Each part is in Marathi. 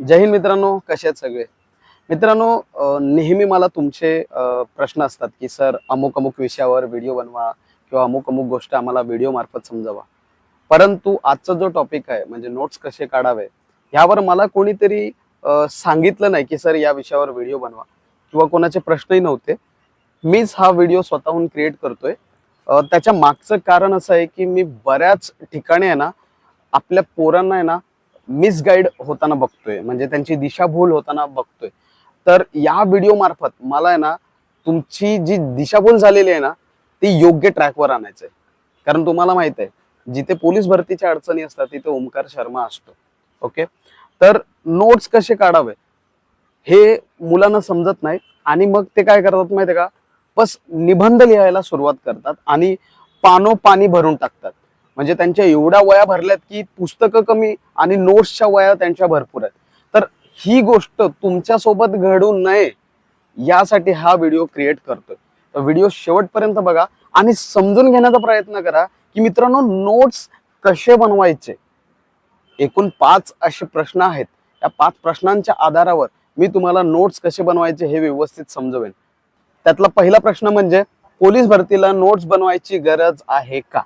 जय हिंद मित्रांनो कसे आहेत सगळे? मित्रांनो नेहमी मला तुमचे प्रश्न असतात की सर अमुक अमुक विषयावर व्हिडिओ बनवा किंवा अमुक अमुक गोष्ट आम्हाला व्हिडिओ मार्फत समजावा. परंतु आजचा जो टॉपिक आहे म्हणजे नोट्स कसे काढावे यावर मला कोणीतरी सांगितलं नाही की सर या विषयावर व्हिडिओ बनवा. किंवा कोणाचे प्रश्नही नव्हते. मीच हा व्हिडिओ स्वतःहून क्रिएट करतोय. त्याच्या मागचं कारण असं आहे की मी बऱ्याच ठिकाणी आहे ना आपल्या पोरांना आहे ना मिसगाईड होताना बघतोय म्हणजे त्यांची दिशाभूल होताना बघतोय. तर या व्हिडिओ मार्फत मला आहे ना तुमची जी दिशाभूल झालेली आहे ना ती योग्य ट्रॅकवर आणायचं आहे कारण तुम्हाला माहीत आहे जिथे पोलीस भरतीच्या अडचणी असतात तिथे ओमकार शर्मा असतो. ओके तर नोट्स कसे काढावे? हे मुलांना समजत नाही. आणि मग ते काय करतात माहिती का? बस निबंध लिहायला सुरुवात करतात आणि पानो पाणी भरून टाकतात. म्हणजे त्यांच्या एवढ्या वया भरल्यात की पुस्तकं कमी आणि नोट्सच्या वया त्यांच्या भरपूर आहेत. तर ही गोष्ट तुमच्यासोबत घडू नये यासाठी हा व्हिडिओ क्रिएट करतोय. तर व्हिडिओ शेवटपर्यंत बघा आणि समजून घेण्याचा प्रयत्न करा की मित्रांनो नोट्स कसे बनवायचे? एकूण पाच असे प्रश्न आहेत. या पाच प्रश्नांच्या आधारावर मी तुम्हाला नोट्स कसे बनवायचे हे व्यवस्थित समजवेन. त्यातला पहिला प्रश्न म्हणजे पोलीस भरतीला नोट्स बनवायची गरज आहे का?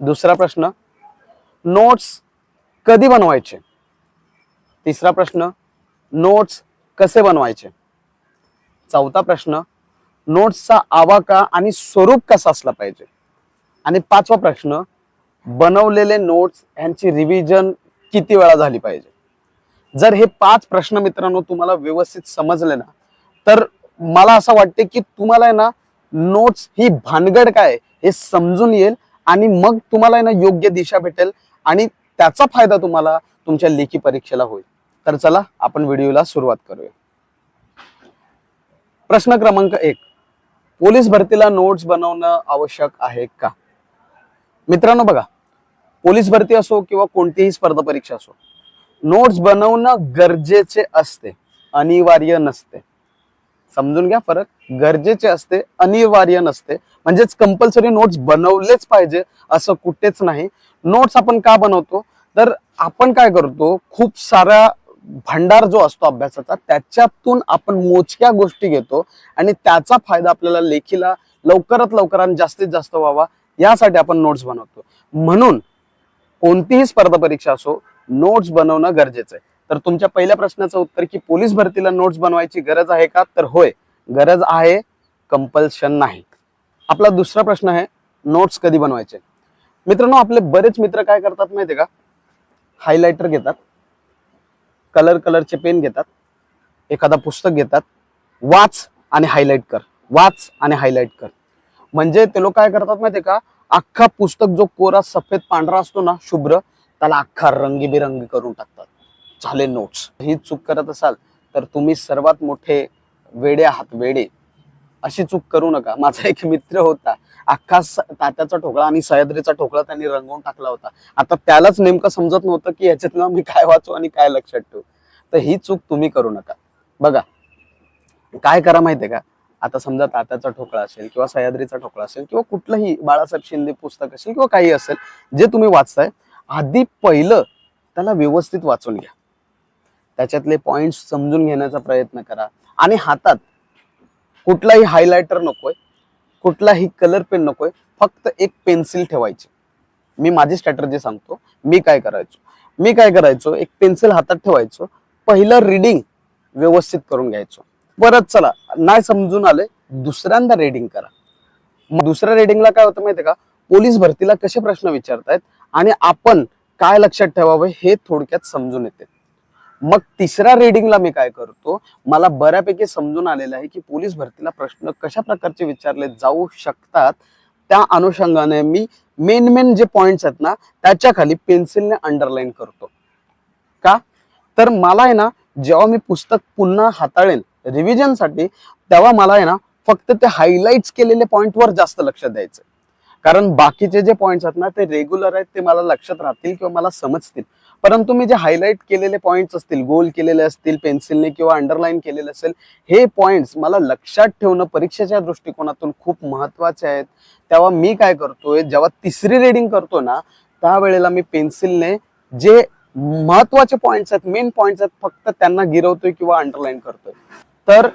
दुसरा प्रश्न नोट्स कधी बनवायचे? तिसरा प्रश्न नोट्स कसे बनवायचे? चौथा प्रश्न नोट्सचा आवाका आणि स्वरूप कसा असला पाहिजे? आणि पाचवा प्रश्न बनवलेले नोट्स यांची रिव्हिजन किती वेळा झाली पाहिजे? जर हे पाच प्रश्न मित्रांनो तुम्हाला व्यवस्थित समजले ना तर मला असं वाटते की तुम्हाला आहे ना नोट्स ही भानगड काय हे समजून येईल आणि मग तुम्हाला ना योग्य दिशा भेटेल आणि त्याचा फायदा तुम्हाला तुमच्या लेखी परीक्षेला होईल. तर चला आपण व्हिडिओला सुरुवात करूया. प्रश्न क्रमांक एक. पोलीस भरतीला नोट्स बनवणं आवश्यक आहे का? मित्रांनो बघा पोलीस भरती असो किंवा कोणतीही स्पर्धा परीक्षा असो नोट्स बनवणं गरजेचे असते अनिवार्य नसते. समजून घ्या फरक. गरजेचे असते अनिवार्य नसते. म्हणजेच कंपल्सरी नोट्स बनवलेच पाहिजे असं कुठेच नाही. नोट्स आपण का बनवतो? तर आपण काय करतो? खूप सारा भांडार जो असतो अभ्यासाचा त्याच्यातून आपण मोजक्या गोष्टी घेतो आणि त्याचा फायदा आपल्याला लेखीला लवकरात लवकर आणि जास्तीत जास्त व्हावा यासाठी आपण नोट्स बनवतो. म्हणून कोणतीही स्पर्धा परीक्षा असो नोट्स बनवणं गरजेचं आहे. तर तुमच्या पहिल्या प्रश्नाचं उत्तर की पोलीस भरतीला नोट्स बनवायची गरज आहे का? तर होय. गरज आहे कंपल्शन नाही. आपला दुसरा प्रश्न आहे नोट्स कधी बनवायचे? मित्रांनो आपले बरेच मित्र काय करतात माहितीये का? हायलायटर घेतात कलर कलरचे पेन घेतात एखादा पुस्तक घेतात वाच आणि हायलाईट कर. वाच आणि हायलाईट कर. म्हणजे ते लोक काय करतात माहितीये का? अख्खा पुस्तक जो कोरा सफेद पांढरा असतो ना शुभ्र त्याला अख्खा रंगीबेरंगी करून टाकतात. झाले नोट्स ही चूक करत असाल तर तुम्ही सर्वात मोठे वेडे आहात वेडे. अशी चूक करू नका. माझा एक मित्र होता. अख्खा स- तात्याचा ठोकळा आणि सह्याद्रीचा ठोकळा त्यांनी रंगवून टाकला होता. आता त्यालाच नेमकं समजत नव्हतं की याच्यातनं मी काय वाचू आणि काय लक्षात ठेवू. तर ही चूक तुम्ही करू नका. बघा काय करा माहितीये का? आता समजा तात्याचा ठोकळा असेल किंवा सह्याद्रीचा ठोकळा असेल किंवा कुठलंही बाळासाहेब शिंदे पुस्तक असेल किंवा काही असेल जे तुम्ही वाचताय आधी पहिलं त्याला व्यवस्थित वाचून घ्या. त्याच्यातले पॉइंट समजून घेण्याचा प्रयत्न करा. आणि हातात कुठलाही हायलायटर नकोय कुठलाही कलर पेन नकोय फक्त एक पेन्सिल ठेवायची. मी माझी स्ट्रॅटर्जी सांगतो मी काय करायचो? मी काय करायचो? एक पेन्सिल हातात ठेवायचो पहिलं रिडिंग व्यवस्थित करून घ्यायचो. परत चला नाही समजून आले दुसऱ्यांदा रेडिंग करा. मग दुसऱ्या रेडिंगला काय होतं माहितीये का? पोलीस भरतीला कसे प्रश्न विचारतायत आणि आपण काय लक्षात ठेवावं हे थोडक्यात समजून येते. मग तिसऱ्या रिडिंगला मी काय करतो मला बऱ्यापैकी समजून आलेलं आहे की पोलीस भरतीला प्रश्न कशा प्रकारचे विचारले जाऊ शकतात त्या अनुषंगाने मी मेन मेन जे पॉइंट्स आहेत ना त्याच्याखाली पेन्सिलने अंडरलाईन करतो. का? तर मला आहे ना जेव्हा मी पुस्तक पुन्हा हाताळेन रिव्हिजनसाठी तेव्हा मला आहे ना फक्त ते हायलाइट्स केलेले पॉईंटवर जास्त लक्ष द्यायचं कारण बाकीचे जे पॉईंट्स आहेत ना ते रेग्युलर आहेत ते मला लक्षात राहतील किंवा मला समजतील. परंतु मी जे हायलाईट केलेले पॉईंट्स असतील गोल केलेले असतील पेन्सिलने किंवा अंडरलाईन केलेले असेल हे पॉईंट्स मला लक्षात ठेवणं परीक्षेच्या दृष्टिकोनातून खूप महत्त्वाचे आहेत. तेव्हा मी काय करतोय जेव्हा तिसरी रीडिंग करतो ना त्यावेळेला मी पेन्सिलने जे महत्त्वाचे पॉईंट्स आहेत मेन पॉईंट्स आहेत फक्त त्यांना गिरवतोय किंवा अंडरलाईन करतोय. तर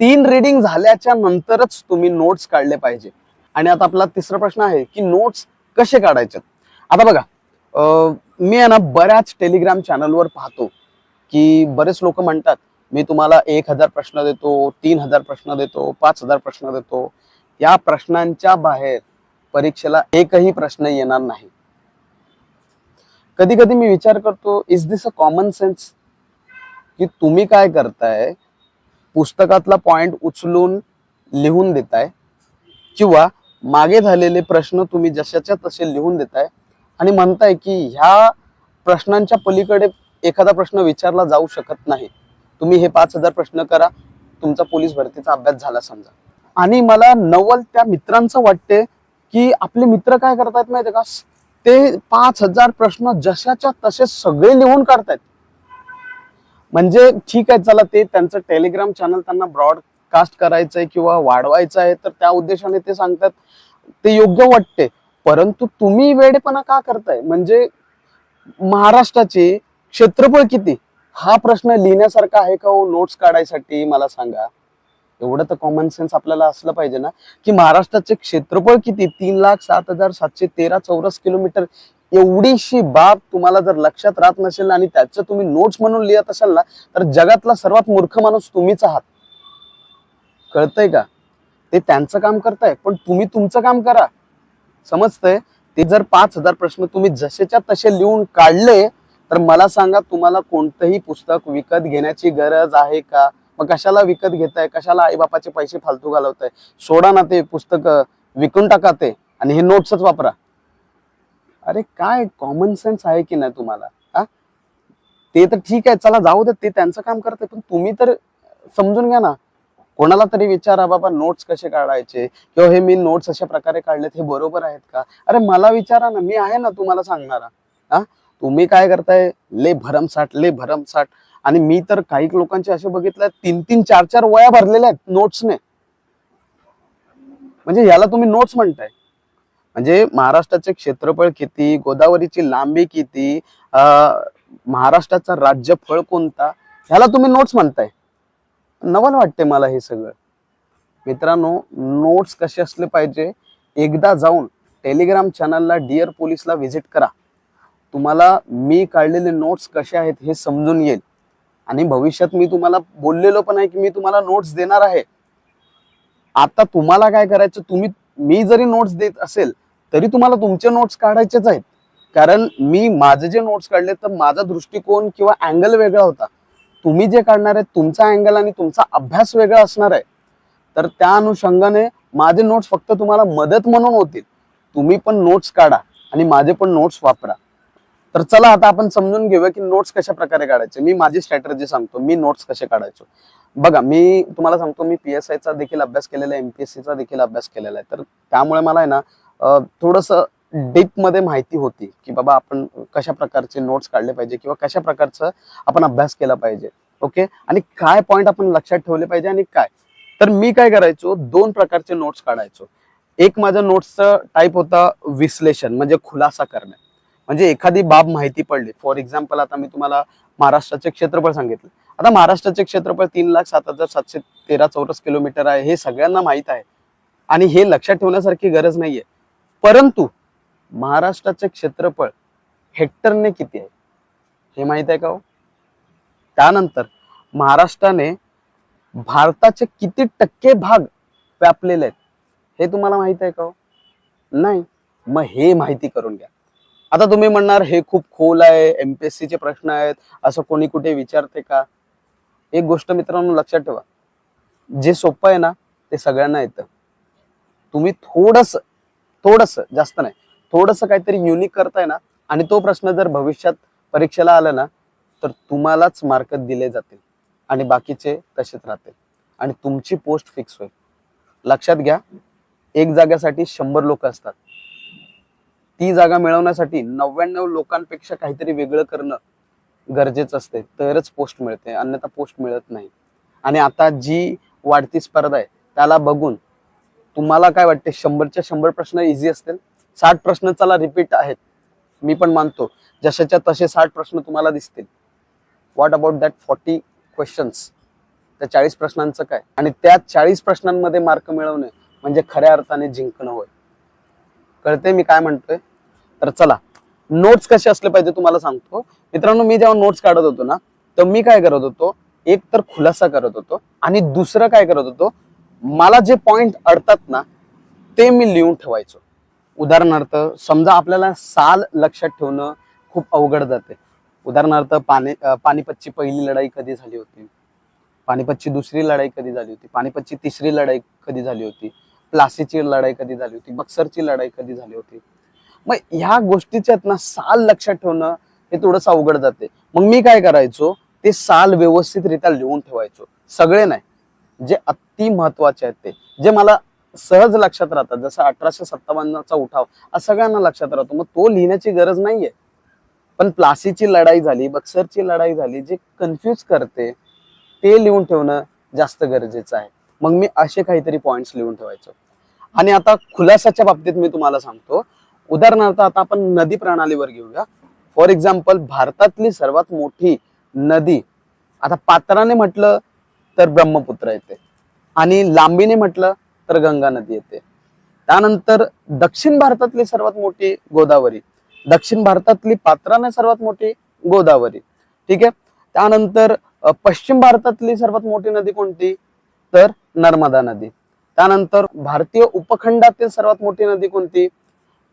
तीन रीडिंग झाल्याच्या नंतरच तुम्ही नोट्स काढले पाहिजे. आणि आता आपला तिसरा प्रश्न आहे की नोट्स कसे काढायचे? आता बघा मी आहे ना बऱ्याच टेलिग्राम चॅनलवर पाहतो की बरेच लोक म्हणतात मी तुम्हाला एक हजार प्रश्न देतो तीन हजार प्रश्न देतो पाच हजार प्रश्न देतो. या प्रश्नांच्या बाहेर परीक्षेला एकही प्रश्न येणार नाही. कधी कधी मी विचार करतो is this a common sense की तुम्ही काय करताय पुस्तकातला पॉइंट उचलून लिहून देताय किंवा मागे झालेले प्रश्न तुम्ही जशाच्या तसे लिहून देताय आणि म्हणताय की ह्या प्रश्नांच्या पलीकडे एखादा प्रश्न विचारला जाऊ शकत नाही. तुम्ही हे पाच हजार प्रश्न करा. तुमचा पोलीस भरतीचा अभ्यास झाला समजा. आणि मला नवल त्या मित्रांचं वाटते की आपले मित्र काय करतात माहिती का? ते पाच हजार प्रश्न जशाच्या तसे सगळे लिहून काढतायत. म्हणजे ठीक आहे चला ते त्यांचं टेलिग्राम चॅनल त्यांना ब्रॉडकास्ट करायचंय किंवा वाढवायचं आहे तर त्या उद्देशाने ते सांगतात. ते योग्य वाटते. परंतु तुम्ही वेडेपणा का करताय? म्हणजे महाराष्ट्राचे क्षेत्रफळ किती? हा प्रश्न लिहिण्यासारखा आहे का हो? नोट्स काढायसाठी मला सांगा. एवढं तर कॉमन सेन्स आपल्याला असलं पाहिजे ना. की महाराष्ट्राचे क्षेत्रफळ किती? तीन लाख सात हजार सातशे तेरा चौरस किलोमीटर. एवढीशी बाब तुम्हाला जर लक्षात राहत नसेल आणि त्याचं तुम्ही नोट्स म्हणून लिहित असाल ना तर जगातला सर्वात मूर्ख माणूस तुम्हीच आहात. कळतंय का? ते त्यांचं काम करताय पण तुम्ही तुमचं काम करा. समजतंय? ते जर पाच हजार प्रश्न तुम्ही जसेच्या तसे लिहून काढले तर मला सांगा तुम्हाला कोणतंही पुस्तक विकत घेण्याची गरज आहे का? मग कशाला विकत घेताय? कशाला आईबापाचे पैसे फालतू घालवताय? सोडा ना ते पुस्तक विकून टाका ते आणि हे नोट्सच वापरा. अरे काय कॉमन सेन्स आहे की नाही तुम्हाला? हा? ते तर ठीक आहे चला जाऊ दे ते त्यांचं काम करते पण तुम्ही तर समजून घ्या ना. कोणाला तरी विचारा बाबा नोट्स कसे काढायचे? किंवा हे मी नोट्स अशा प्रकारे काढलेत हे बरोबर आहेत का? अरे मला विचारा ना मी आहे ना तुम्हाला सांगणारा. हा? तुम्ही काय करताय? ले भरमसाठ ले भरमसाठ आणि मी तर काही लोकांचे असे बघितले तीन तीन चार चार वया भरलेल्या आहेत नोट्सने म्हणजे याला तुम्ही नोट्स म्हणताय. म्हणजे महाराष्ट्राचे क्षेत्रफळ किती गोदावरीची लांबी किती महाराष्ट्राचा राज्यफळ कोणता ह्याला तुम्ही नोट्स म्हणताय. नवल वाटते मला हे सगळं. मित्रांनो नोट्स कसे असले पाहिजे एकदा जाऊन टेलिग्राम चॅनलला डिअर पोलीसला व्हिजिट करा. तुम्हाला मी काढलेले नोट्स कसे आहेत हे समजून येईल. आणि भविष्यात मी तुम्हाला बोललेलो पण आहे की मी तुम्हाला नोट्स देणार आहे. आता तुम्हाला काय करायचं तुम्ही मी जरी नोट्स देत असेल तरी तुम्हाला तुमचे नोट्स काढायचेच आहेत. कारण मी माझे जे नोट्स काढले तर माझा दृष्टिकोन किंवा अँगल वेगळा होता. तुम्ही जे काढणार आहे तुमचा अँगल आणि तुमचा अभ्यास वेगळा असणार आहे. तर त्या अनुषंगाने माझे नोट्स फक्त तुम्हाला मदत म्हणून होतील. तुम्ही पण नोट्स काढा आणि माझे पण नोट्स वापरा. तर चला आता आपण समजून घेऊया की नोट्स कशा प्रकारे काढायचे. मी माझी स्ट्रॅटर्जी सांगतो. मी नोट्स कसे काढायचो. बघा मी तुम्हाला सांगतो मी पी एस आयचा देखील अभ्यास केलेला आहे एम पी एस सीचा देखील अभ्यास केलेला आहे. तर त्यामुळे मला आहे ना थोडंसं डीपमध्ये माहिती होती की बाबा आपण कशा प्रकारचे नोट्स काढले पाहिजे किंवा कशा प्रकारचं आपण अभ्यास केला पाहिजे. ओके आणि काय पॉइंट आपण लक्षात ठेवले पाहिजे आणि काय? तर मी काय करायचो? दोन प्रकारचे नोट्स काढायचो. एक माझ्या नोट्सचं टाईप होता विश्लेषण म्हणजे खुलासा करणे. म्हणजे एखादी बाब माहिती पडली. फॉर एक्झाम्पल आता मी तुम्हाला महाराष्ट्राचे क्षेत्रफळ सांगितलं. आता महाराष्ट्राचे क्षेत्रफळ तीन लाख सात हजार सातशे तेरा चौरस किलोमीटर आहे. हे सगळ्यांना माहीत आहे. आणि हे लक्षात ठेवण्यासारखी गरज नाहीये. परंतु महाराष्ट्राचे क्षेत्रफळ हेक्टरने किती आहे? हे माहीत आहे का हो? त्यानंतर महाराष्ट्राने भारताचे किती टक्के भाग व्यापलेले आहेत हे तुम्हाला माहीत आहे का हो? नाही. मग हे माहिती करून घ्या. आता तुम्ही म्हणणार हे खूप खोल आहे एमपीएससी चे प्रश्न आहेत असं कोणी कुठे विचारते का? एक गोष्ट मित्रांनो लक्षात ठेवा. जे सोपं आहे ना ते सगळ्यांना येतं. तुम्ही थोडस थोडस जास्त नाही थोडस काहीतरी युनिक करताय ना आणि तो प्रश्न जर भविष्यात परीक्षेला आला ना तर तुम्हालाच मार्क दिले जातील आणि बाकीचे तसेच राहतील. आणि तुमची पोस्ट फिक्स होईल. लक्षात घ्या एक जाग्यासाठी शंभर लोक असतात. ती जागा मिळवण्यासाठी नव्याण्णव लोकांपेक्षा काहीतरी वेगळं करणं गरजेचं असते. तरच पोस्ट मिळते अन्यथा पोस्ट मिळत नाही. आणि आता जी वाढती स्पर्धा आहे त्याला बघून तुम्हाला काय वाटते शंभरच्या शंभर प्रश्न इझी असतील? साठ प्रश्न चला रिपीट आहेत. मी पण मानतो. जशाच्या तसे साठ प्रश्न तुम्हाला दिसतील. What about that forty questions त्या चाळीस प्रश्नांचं काय? आणि त्या चाळीस प्रश्नांमध्ये मार्क मिळवणे म्हणजे खऱ्या अर्थाने जिंकणं होय. कळते मी काय म्हणतोय? तर चला नोट्स कसे असले पाहिजे तुम्हाला सांगतो. मित्रांनो मी जेव्हा नोट्स काढत होतो ना तर मी काय करत होतो? एक तर खुलासा करत होतो आणि दुसरं काय करत होतो? मला जे पॉइंट अडतात ना ते मी लिहून ठेवायचो. उदाहरणार्थ समजा आपल्याला साल लक्षात ठेवणं खूप अवघड जाते. उदाहरणार्थ पाणी पानिपतची पहिली लढाई कधी झाली होती? पानिपतची दुसरी लढाई कधी झाली होती? पानिपतची तिसरी लढाई कधी झाली होती? प्लासीची लढाई कधी झाली होती? बक्सरची लढाई कधी झाली होती? मग ह्या गोष्टीच्यात ना साल लक्षात ठेवणं हे थोडंसं अवघड जाते. मग मी काय करायचो? ते साल व्यवस्थितरित्या लिहून ठेवायचो. सगळे नाही. जे अति महत्त्वाचे आहेत ते. जे मला सहज लक्षात राहतात. जसं अठराशे सत्तावन्नचा उठाव सगळ्यांना लक्षात राहतो. मग तो लिहिण्याची गरज नाहीये. पण प्लासीची लढाई झाली बक्सरची लढाई झाली जे कन्फ्युज करते ते लिहून ठेवणं जास्त गरजेचं आहे. मग मी असे काहीतरी पॉइंट्स लिहून ठेवायचो. आणि आता खुलासाच्या बाबतीत मी तुम्हाला सांगतो. उदाहरणार्थ आता आपण नदी प्रणालीवर घेऊया. फॉर एक्झाम्पल भारतातली सर्वात मोठी नदी आता पात्राने म्हटलं तर ब्रह्मपुत्र येते. आणि लांबीने म्हटलं तर गंगा नदी येते. त्यानंतर दक्षिण भारतातली सर्वात मोठी गोदावरी. दक्षिण भारतातली पात्राने सर्वात मोठी गोदावरी. ठीक आहे? त्यानंतर पश्चिम भारतातली सर्वात मोठी नदी कोणती? तर नर्मदा नदी. त्यानंतर भारतीय उपखंडातील सर्वात मोठी नदी कोणती?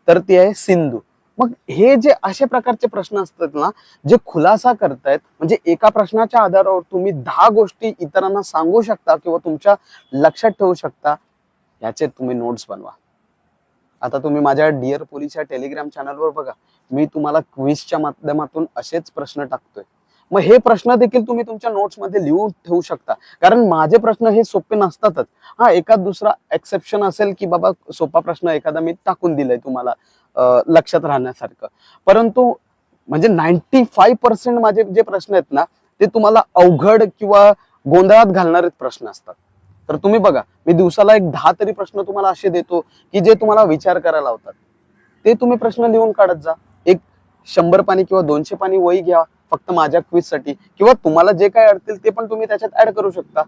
तर ती आहे सिंधू. मग हे जे अशा प्रकारचे प्रश्न असतात ना जे खुलासा करतायत म्हणजे एका प्रश्नाच्या आधारावर तुम्ही दहा गोष्टी इतरांना सांगू शकता किंवा तुमच्या लक्षात ठेवू शकता याचे तुम्ही नोट्स बनवा. आता तुम्ही माझ्या डिअर पोलीसच्या टेलिग्राम चॅनलवर बघा. मी तुम्हाला क्विजच्या माध्यमातून असेच प्रश्न टाकतोय. मग हे प्रश्न देखील तुम्ही तुमच्या नोट्समध्ये लिहून ठेवू शकता. कारण माझे प्रश्न हे सोपे नसतातच. हा एखाद दुसरा एक्सेप्शन असेल की बाबा सोपा प्रश्न एखादा मी टाकून दिलाय तुम्हाला लक्षात राहण्यासारखं. परंतु म्हणजे नाईन्टी फाईव्ह पर्सेंट माझे जे प्रश्न आहेत ना ते तुम्हाला अवघड किंवा गोंधळात घालणारे प्रश्न असतात. तर तुम्ही बघा मी दिवसाला एक दहा तरी प्रश्न तुम्हाला असे देतो की जे तुम्हाला विचार करायला लावतात. ते तुम्ही प्रश्न लिहून काढत जा. एक शंभर पाणी किंवा दोनशे पाणी वही घ्या फक्त माझ्या क्विजसाठी. किंवा तुम्हाला जे काय अडतील ते पण तुम्ही त्याच्यात ऍड करू शकता.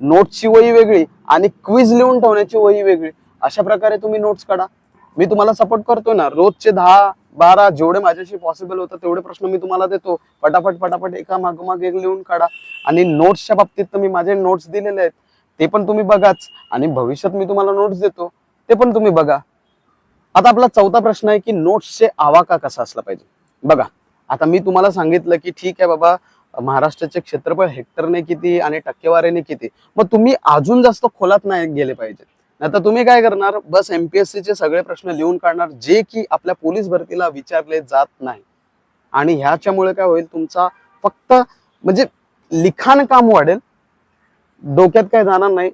नोट्सची वही वेगळी आणि क्विज लिहून ठेवण्याची वही वेगळी. अशा प्रकारे तुम्ही नोट्स काढा. मी तुम्हाला सपोर्ट करतोय ना रोजचे दहा बारा जेवढे माझ्याशी पॉसिबल होतं तेवढे प्रश्न मी तुम्हाला देतो. पटापट पटापट एका मागोमाग एक लिहून काढा. आणि नोट्सच्या बाबतीत तर मी माझे नोट्स दिलेले आहेत. ते पण तुम्ही बघाच. आणि भविष्यात मी तुम्हाला नोट्स देतो. ते पण तुम्ही बघा. आता आपला चौथा प्रश्न आहे की नोट्सचे आवाका कसा असला पाहिजे? बघा. आता मी तुम्हाला सांगितलं की ठीक आहे बाबा महाराष्ट्राचे क्षेत्रफळ हेक्टरने किती आणि टक्केवारीने किती? मग तुम्ही अजून जास्त खोलात नाही गेले पाहिजे नाहीतर तुम्ही काय करणार? बस एमपीएससी चे सगळे प्रश्न लिहून काढणार जे की आपल्या पोलीस भरतीला विचारले जात नाही. आणि ह्याच्यामुळे काय होईल? तुमचा फक्त म्हणजे लिखाण काम वाढेल. डोक्यात काय जाणार नाही.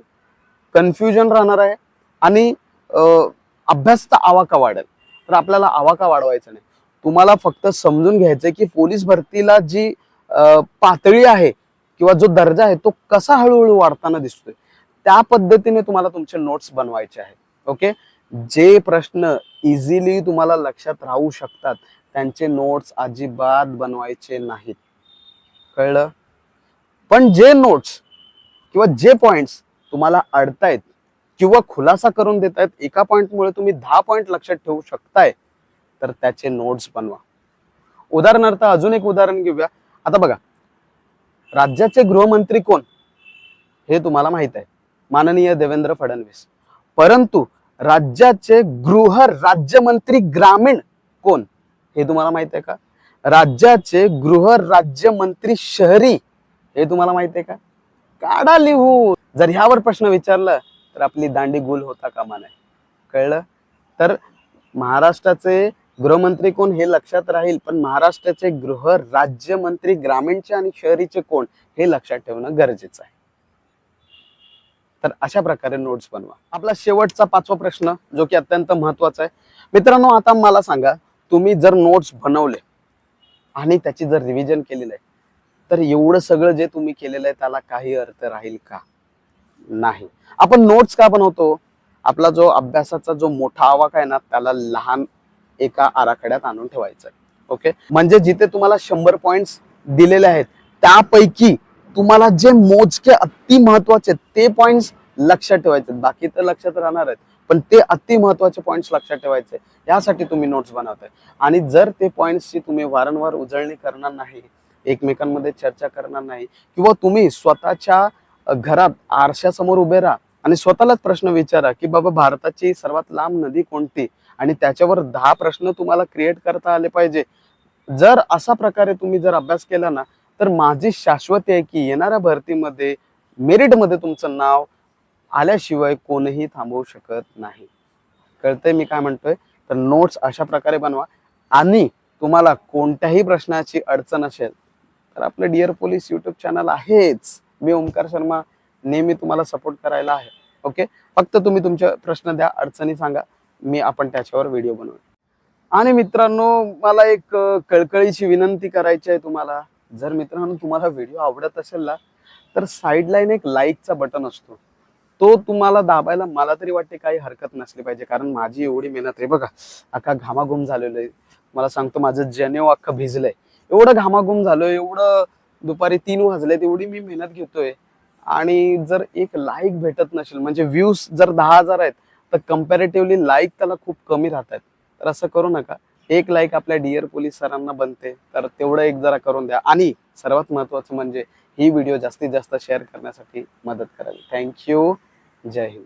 कन्फ्युजन राहणार आहे आणि अं, अभ्यासचा आवाका वाढेल. तर आपल्याला आवाका वाढवायचा नाही. तुम्हाला फक्त समजून घ्यायचंय की पोलीस भरतीला जी पातळी आहे किंवा जो दर्जा आहे तो कसा हळूहळू वाढताना दिसतोय. त्या पद्धतीने तुम्हाला तुमचे नोट्स बनवायचे आहेत. ओके? जे प्रश्न इझिली तुम्हाला लक्षात राहू शकतात त्यांचे नोट्स अजिबात बनवायचे नाहीत. कळलं? पण जे नोट्स किंवा जे पॉईंट्स तुम्हाला अडतायत किंवा खुलासा करून देत आहेत एका पॉईंटमुळे तुम्ही दहा पॉईंट लक्षात ठेवू शकताय तर त्याचे नोट्स बनवा. उदाहरणार्थ अजून एक उदाहरण घेऊया. आता बघा राज्याचे गृहमंत्री कोण? हे तुम्हाला माहीत आहे. माननीय देवेंद्र फडणवीस. परंतु राज्याचे गृह राज्यमंत्री ग्रामीण कोण? हे तुम्हाला माहीत आहे का? राज्याचे गृह राज्यमंत्री शहरी हे तुम्हाला माहीत आहे का? काढा लिहू. जर ह्यावर प्रश्न विचारला तर आपली दांडी गुल होता कामा नाही कळलं? तर महाराष्ट्राचे गृहमंत्री कोण हे लक्षात राहील पण महाराष्ट्राचे गृह राज्यमंत्री ग्रामीणचे आणि शहरीचे कोण हे लक्षात ठेवणं गरजेचं आहे. तर अशा प्रकारे नोट्स बनवा. आपला शेवटचा पाचवा प्रश्न जो की अत्यंत महत्त्वाचा आहे. मित्रांनो आता मला सांगा तुम्ही जर नोट्स बनवले आणि त्याची जर रिव्हिजन केलेलं आहे तर एवढं सगळं जे तुम्ही केलेलं आहे त्याला काही अर्थ राहील का? नाही. आपण नोट्स का बनवतो? आपला जो अभ्यासाचा जो मोठा आवाक आहे ना त्याला लहान एका आराखड्यात आणून ठेवायचा आहे. ओके म्हणजे जिथे तुम्हाला शंभर पॉइंट्स दिलेले आहेत त्यापैकी तुम्हाला जे मोजके अति महत्त्वाचे ते पॉइंट्स लक्षात ठेवायचे बाकी तर लक्षात राहणार आहेत पण ते अति महत्त्वाचे पॉइंट्स लक्षात ठेवायचे यासाठी तुम्ही नोट्स बनवताय. आणि जर ते पॉइंट्सची तुम्ही वारंवार उजळणी करणार नाही एकमेकांमध्ये चर्चा करणार नाही. किंवा तुम्ही स्वतःच्या घरात आरशासमोर उभे राहा आणि स्वतःलाच प्रश्न विचारा की बाबा भारताची सर्वात लांब नदी कोणती? आणि त्याच्यावर दहा प्रश्न तुम्हाला क्रिएट करता आले पाहिजे. जर असा प्रकारे तुम्ही जर अभ्यास केला ना तर माझी शाश्वती आहे की येणाऱ्या भरतीमध्ये मेरिटमध्ये तुमचं नाव आल्याशिवाय कोणीही थांबवू शकत नाही. कळतंय मी काय म्हणतोय? तर नोट्स अशा प्रकारे बनवा. आणि तुम्हाला कोणत्याही प्रश्नाची अडचण असेल तर आपलं डिअर पोलीस युट्यूब चॅनल आहेच. मी ओमकार शर्मा नेहमी तुम्हाला सपोर्ट करायला आहे. ओके फक्त तुम्ही तुमचे प्रश्न द्या अडचणी सांगा. मी आपण त्याच्यावर व्हिडिओ बनवू. आणि मित्रांनो मला एक कळकळीची विनंती करायची आहे तुम्हाला. जर मित्रांनो तुम्हाला व्हिडिओ आवडत असेल ना तर साईडलाईन एक लाईकचा बटन असतो. तो तुम्हाला दाबायला मला तरी वाटते काही हरकत नसली पाहिजे. कारण माझी एवढी मेहनत आहे. बघा अख्खा घामाघूम झालेलं आहे. मला सांगतो माझं जनेव अख्खं भिजलंय. एवढं घामाघूम झालोय एवढं दुपारी तीन वाजले एवढी मी मेहनत घेतोय. आणि जर एक लाईक भेटत नसेल म्हणजे व्ह्यूज जर दहा हजार आहेत तर कम्पॅरेटिव्हली लाईक त्याला खूप कमी राहत आहेत तर असं करू नका. एक लाईक आपल्या डिअर पोलीस सरांना बनते तर तेवढं एक जरा करून द्या. आणि सर्वात महत्वाचं म्हणजे ही व्हिडिओ जास्तीत जास्त शेअर करण्यासाठी मदत करावी. थँक्यू जय हिंद.